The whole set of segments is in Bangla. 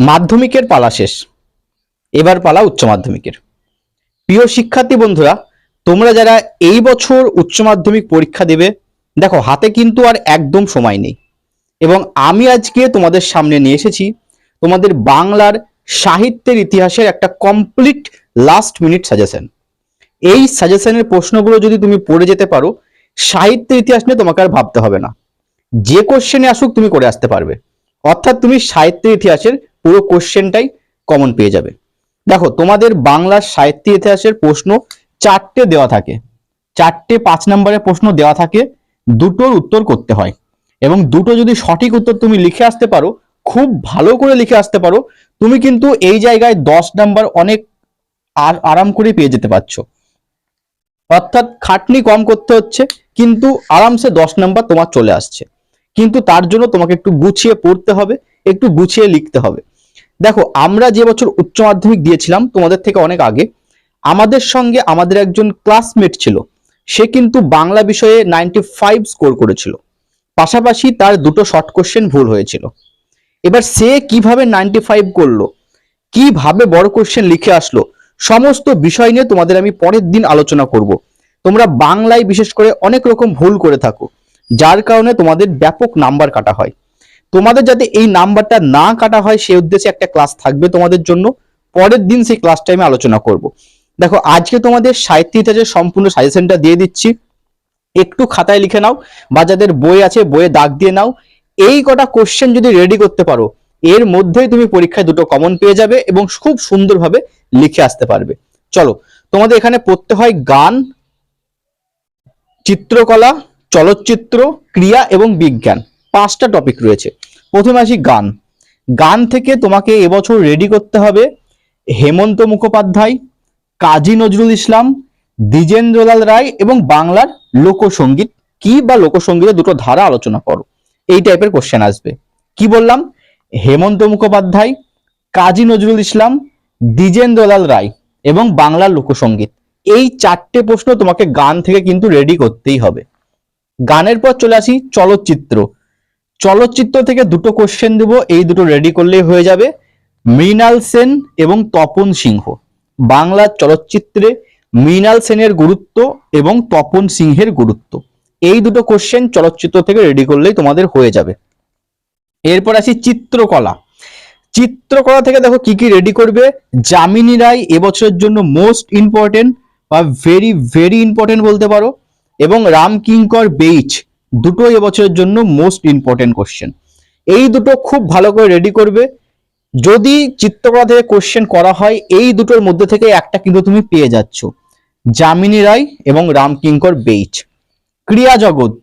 মাধ্যমিকের পালা শেষ। এবার পালা উচ্চ মাধ্যমিকের। প্রিয় শিক্ষার্থী বন্ধুরা, তোমরা যারা এই বছর উচ্চ মাধ্যমিক পরীক্ষা দেবে, দেখো, হাতে কিন্তু আর একদম সময় নেই। এবং আমি আজকে তোমাদের সামনে নিয়ে এসেছি তোমাদের বাংলার সাহিত্যের ইতিহাসের একটা কমপ্লিট লাস্ট মিনিট সাজেশন এই সাজেশনের প্রশ্নগুলো যদি তুমি পড়ে যেতে পারো, সাহিত্যের ইতিহাস নিয়ে তোমাকে আর ভাবতে হবে না। যে কোশ্চেনে আসুক, তুমি করে আসতে পারবে। অর্থাৎ তুমি সাহিত্যের ইতিহাসের পুরো কোশ্চেনটাই কমন পেয়ে যাবে। দেখো, তোমাদের বাংলার সাহিত্য ইতিহাসের প্রশ্ন চারটে দেওয়া থাকে। চারটে পাঁচ নম্বরের প্রশ্ন দেওয়া থাকে, দুটোর উত্তর করতে হয়। এবং দুটো যদি সঠিক উত্তর তুমি লিখে আসতে পারো, খুব ভালো করে লিখে আসতে পারো, তুমি কিন্তু এই জায়গায় দশ নাম্বার অনেক আর আরাম করে পেয়ে যেতে পারছ। অর্থাৎ খাটনি কম করতে হচ্ছে, কিন্তু আরামসে দশ নাম্বার তোমার চলে আসছে। কিন্তু তার জন্য তোমাকে একটু গুছিয়ে পড়তে হবে, একটু গুছিয়ে লিখতে হবে। দেখো, আমরা যে বছর উচ্চ মাধ্যমিক দিয়েছিলাম তোমাদের থেকে অনেক আগে, আমাদের সঙ্গে আমাদের একজন ক্লাসমেট ছিল। সে কিন্তু বাংলা বিষয়ে নাইনটি ফাইভ স্কোর করেছিল। পাশাপাশি তার দুটো শর্ট কোশ্চেন ভুল হয়েছিল। এবার সে কীভাবে নাইনটি ফাইভ করল, কীভাবে বড় কোশ্চেন লিখে আসলো, সমস্ত বিষয় নিয়ে তোমাদের আমি পরের দিন আলোচনা করব। তোমরা বাংলায় বিশেষ করে অনেক রকম ভুল করে থাকো, যার কারণে তোমাদের ব্যাপক নাম্বার কাটা হয়। তোমাদের যাতে এই নাম্বারটা না কাটা হয় সেই উদ্দেশ্যে একটা ক্লাস থাকবে তোমাদের জন্য। পরের দিন সেই ক্লাসটা আমি আলোচনা করব। দেখো, আজকে তোমাদের সাহিত্য ইতিহাসের সম্পূর্ণ সাজেশনটা দিয়ে দিচ্ছি। একটু খাতায় লিখে নাও, বা যাদের বই আছে, বইয়ে দাগ দিয়ে নাও। এই কটা কোশ্চেন যদি রেডি করতে পারো, এর মধ্যেই তুমি পরীক্ষায় দুটো কমন পেয়ে যাবে এবং খুব সুন্দরভাবে লিখে আসতে পারবে। চলো, তোমাদের এখানে পড়তে হয় গান, চিত্রকলা, চলচ্চিত্র, ক্রিয়া এবং বিজ্ঞান। পাঁচটা টপিক রয়েছে। প্রথমে আসি গান। গান থেকে তোমাকে এবছর রেডি করতে হবে হেমন্ত মুখোপাধ্যায়, কাজী নজরুল ইসলাম, দ্বিজেন্দ্রলাল রায় এবং বাংলার লোকসঙ্গীত। কি বা লোকসঙ্গীতের দুটো ধারা আলোচনা করো। এই টাইপের কোশ্চেন আসবে। কি বললাম? হেমন্ত মুখোপাধ্যায়, কাজী নজরুল ইসলাম, দ্বিজেন্দ্রলাল রায় এবং বাংলার লোকসঙ্গীত। এই চারটে প্রশ্ন তোমাকে গান থেকে কিন্তু রেডি করতেই হবে। গানের পর চলে আসি চলচ্চিত্র। চলচ্চিত্র থেকে দুটো কোশ্চেন দেবো। এই দুটো রেডি করলেই হয়ে যাবে। মৃণাল সেন এবং তপন সিংহ। বাংলার চলচ্চিত্রে মৃণাল সেনের গুরুত্ব এবং তপন সিংহের গুরুত্ব। এই দুটো কোশ্চেন চলচ্চিত্র থেকে রেডি করলেই তোমাদের হয়ে যাবে। এরপর আসি চিত্রকলা। চিত্রকলা থেকে দেখো কি কি রেডি করবে। যামিনী রায় এবছরের জন্য মোস্ট ইম্পর্টেন্ট বা ভেরি ভেরি ইম্পর্টেন্ট বলতে পারো। এবং রাম কিঙ্কর বেইচ দুটো এবছরের জন্য মোস্ট ইম্পর্টেন্ট কোশ্চেন এই দুটো খুব ভালো করে রেডি করবে। যদি চিত্রকলা থেকে কোশ্চেন করা হয়, এই দুটোর মধ্যে থেকে একটা কিন্তু তুমি পেয়ে যাচ্ছ। যামিনী রায় এবং রাম কিঙ্কর বেইচ ক্রিয়া জগৎ।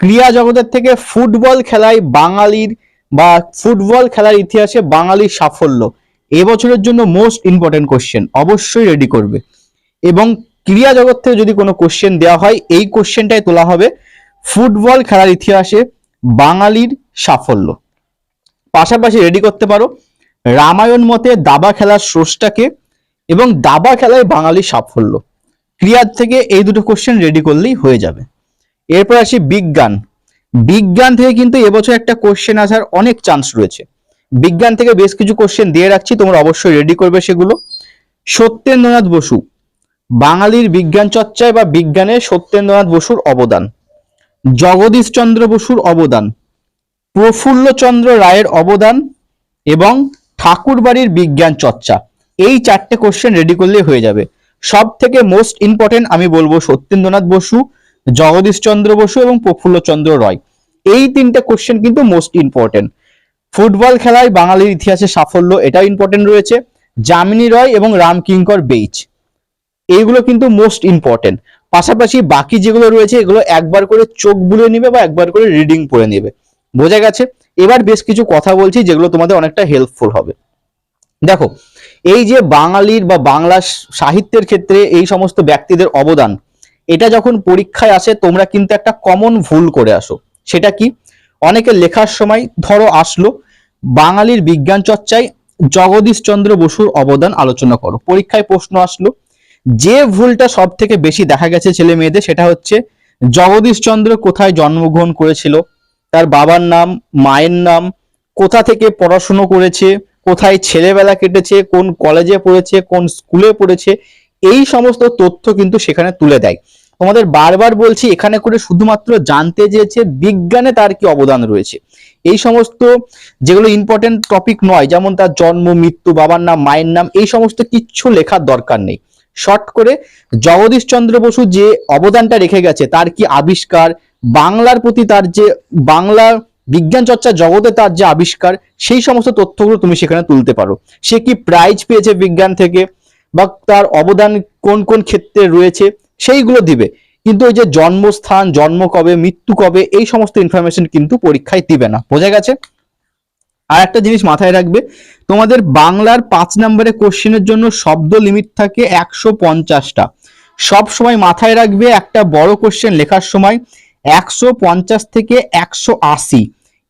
ক্রিয়া জগতের থেকে ফুটবল খেলায় বাঙালির বা ফুটবল খেলার ইতিহাসে বাঙালির সাফল্য। এবছরের জন্য মোস্ট ইম্পর্টেন্ট কোশ্চেন অবশ্যই রেডি করবে। এবং ক্রিয়া জগৎ থেকে যদি কোনো কোশ্চেন দেওয়া হয়, এই কোশ্চেনটাই তোলা হবে। ফুটবল খেলার ইতিহাসে বাঙালির সাফল্য। পাশাপাশি রেডি করতে পারো, রামায়ণ মতে দাবা খেলার স্রষ্টাকে এবং দাবা খেলায় বাঙালির সাফল্য। ক্রিয়ার থেকে এই দুটো কোশ্চেন রেডি করলেই হয়ে যাবে। এরপর আসি বিজ্ঞান। বিজ্ঞান থেকে কিন্তু এবছর একটা কোশ্চেন আসার অনেক চান্স রয়েছে। বিজ্ঞান থেকে বেশ কিছু কোশ্চেন দিয়ে রাখছি, তোমরা অবশ্যই রেডি করবে সেগুলো। সত্যেন্দ্রনাথ বসু, বাঙালির বিজ্ঞান চর্চায় বা বিজ্ঞানে সত্যেন্দ্রনাথ বসুর অবদান। জগদীশ চন্দ্র বসুর অবদান প্রফুল্লচন্দ্র রায়ের অবদান এবং ঠাকুরবাড়ির বিজ্ঞান চর্চা। এই চারটে কোশ্চেন রেডি করলে হয়ে যাবে। সব থেকে মোস্ট ইম্পর্টেন্ট আমি বলব সত্যেন্দ্রনাথ বসু, জগদীশ চন্দ্র বসু এবং প্রফুল্লচন্দ্র রয়। এই তিনটে কোশ্চেন কিন্তু মোস্ট ইম্পর্টেন্ট ফুটবল খেলায় বাঙালির ইতিহাসে সাফল্য এটাও ইম্পর্টেন্ট রয়েছে। যামিনী রয় এবং রামকিঙ্কর বেইচ এইগুলো কিন্তু মোস্ট ইম্পর্টেন্ট পাশাপাশি বাকি যেগুলো রয়েছে, এগুলো একবার করে চোখ বুলে নেবে বা একবার করে রিডিং পড়ে নেবে। বোঝা গেছে? এবার বেশ কিছু কথা বলছি যেগুলো তোমাদের অনেকটা হেল্পফুল হবে। দেখো, এই যে বাঙালির বা বাংলা সাহিত্যের ক্ষেত্রে এই সমস্ত ব্যক্তিদের অবদান, এটা যখন পরীক্ষায় আসে, তোমরা কিন্তু একটা কমন ভুল করে আসো। সেটা কি? অনেকে লেখার সময় ধরো আসলো, বাঙালির বিজ্ঞান চর্চায় জগদীশ চন্দ্র বসুর অবদান আলোচনা করো। পরীক্ষায় প্রশ্ন আসলো যে ভুলটা সব থেকে বেশি দেখা গেছে ছেলে মেয়েদের সেটা হচ্ছে জগদীশ চন্দ্র কোথায় জন্মগ্রহণ করেছিল, তার বাবার নাম, মায়ের নাম, কোথা থেকে পড়াশুনো করেছে, কোথায় ছেলেবেলা কেটেছে, কোন কলেজে পড়েছে, কোন স্কুলে পড়েছে, এই সমস্ত তথ্য কিন্তু সেখানে তুলে দেয়। তোমাদের বারবার বলছি, এখানে করে শুধুমাত্র জানতে চেয়েছে বিজ্ঞানে তার কি অবদান রয়েছে। এই সমস্ত যেগুলো ইম্পর্টেন্ট টপিক নয়, যেমন তার জন্ম, মৃত্যু, বাবার নাম, মায়ের নাম, এই সমস্ত কিচ্ছু লেখার দরকার নেই। শর্ট করে জগদীশ চন্দ্র বসু যে অবদানটা রেখে গেছে, তার কি আবিষ্কার? বাংলার প্রতি তার যে বাংলার বিজ্ঞান চর্চা জগতে তার যে আবিষ্কার, সেই সমস্ত তথ্যগুলো তুমি সেখানে তুলতে পারো। সে কি প্রাইজ পেয়েছে বিজ্ঞান থেকে? বা তার অবদান কোন কোন ক্ষেত্রে রয়েছে? সেইগুলো দিবে। কিন্তু ওই যে জন্মস্থান, জন্ম কবে, মৃত্যু কবে, এই সমস্ত ইনফরমেশন কিন্তু পরীক্ষায় দিবে না। বোঝা গেছে? আর একটা জিনিস মাথায় রাখবে, তোমাদের বাংলার পাঁচ নম্বরের কোশ্চেনের জন্য শব্দ লিমিট থাকে একশো পঞ্চাশটা। সব সময় মাথায় রাখবে একটা বড় কোশ্চেন লেখার সময় একশো পঞ্চাশ থেকে একশো আশি।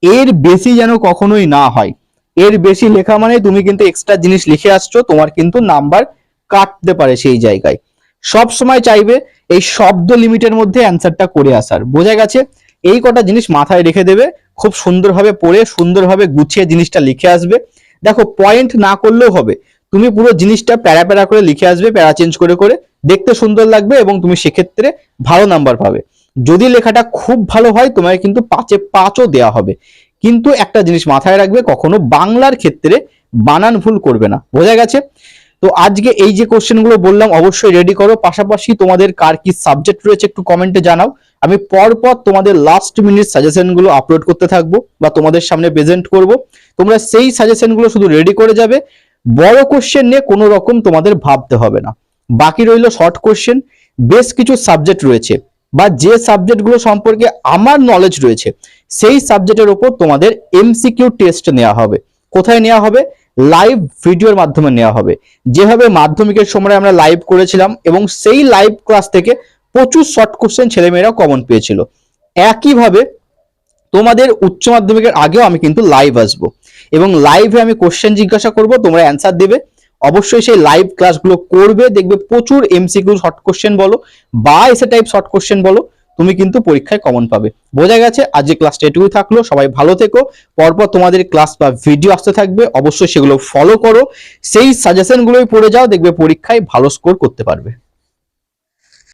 এর বেশি যেন কখনোই না হয়। এর বেশি লেখা মানে তুমি কিন্তু এক্সট্রা জিনিস লিখে আসছো, তোমার কিন্তু নাম্বার কাটতে পারে সেই জায়গায়। সব সময় চাইবে এই শব্দ লিমিটের মধ্যে অ্যান্সারটা করে আসার। বোঝা গেছে? এই কটা জিনিস মাথায় রেখে দেবে, খুব সুন্দরভাবে পড়ে, সুন্দরভাবে গুছিয়ে জিনিসটা লিখে আসবে। দেখো পয়েন্ট না করলেও হবে। তুমি পুরো জিনিসটা প্যারা প্যারা করে লিখে আসবে, প্যারা চেঞ্জ করে করে। দেখতে সুন্দর লাগবে এবং তুমি সেক্ষেত্রে ভালো নাম্বার পাবে। যদি লেখাটা খুব ভালো হয় তোমাকে কিন্তু পাঁচে পাঁচও দেওয়া হবে। কিন্তু একটা জিনিস মাথায় রাখবে, কখনো বাংলার ক্ষেত্রে বানান ভুল করবে না। বোঝা গেছে? তো আজকে এই যে কোশ্চেনগুলো বললাম, অবশ্যই রেডি করো। পাশাপাশি তোমাদের কার কি সাবজেক্ট রয়েছে একটু কমেন্টে জানাও। আমি পরপর তোমাদের লাস্ট মিনিট সাজেশনগুলো আপলোড করতে থাকব বা তোমাদের সামনে প্রেজেন্ট করব। তোমরা সেই সাজেশনগুলো শুধু রেডি করে যাবে। বড় কোশ্চেন নিয়ে কোনো রকম তোমাদের ভাবতে হবে না। বাকি রইল শর্ট কোশ্চেন বেশ কিছু সাবজেক্ট রয়েছে বা যে সাবজেক্টগুলো সম্পর্কে আমার নলেজ রয়েছে, সেই সাবজেক্টের উপর তোমাদের এমসিকিউ টেস্ট নেওয়া হবে। কোথায় নেওয়া হবে? লাইভ ভিডিওর মাধ্যমে নেওয়া হবে। যেভাবে মাধ্যমিকের সময় আমরা লাইভ করেছিলাম এবং সেই লাইভ ক্লাস থেকে প্রচুর শর্ট কোশ্চেন ছেলেমেয়েরা কমন পেয়েছিল। একইভাবে তোমাদের উচ্চ মাধ্যমিকের আগেও আমি কিন্তু লাইভ আসব। এবং লাইভে আমি কোশ্চেন জিজ্ঞাসা করব, তোমরা অ্যান্সার দেবে। অবশ্যই সেই লাইভ ক্লাসগুলো করবে, দেখবে প্রচুর এমসিকিউ শর্ট কোশ্চেন বলো, বা এসে টাইপ শর্ট কোশ্চেন বলো। তুমি কিন্তু পরীক্ষায় কমন পাবে। বোঝা গেছে আজ যে ক্লাসটা এটুকুই থাকল। সবাই ভালো থেকো। পরপর তোমাদের ক্লাস বা ভিডিও আসতে থাকবে। অবশ্যই সেগুলো ফলো করো। সেই সাজেশনগুলোই পড়ে যাও, দেখবে পরীক্ষায় ভালো স্কোর করতে পারবে।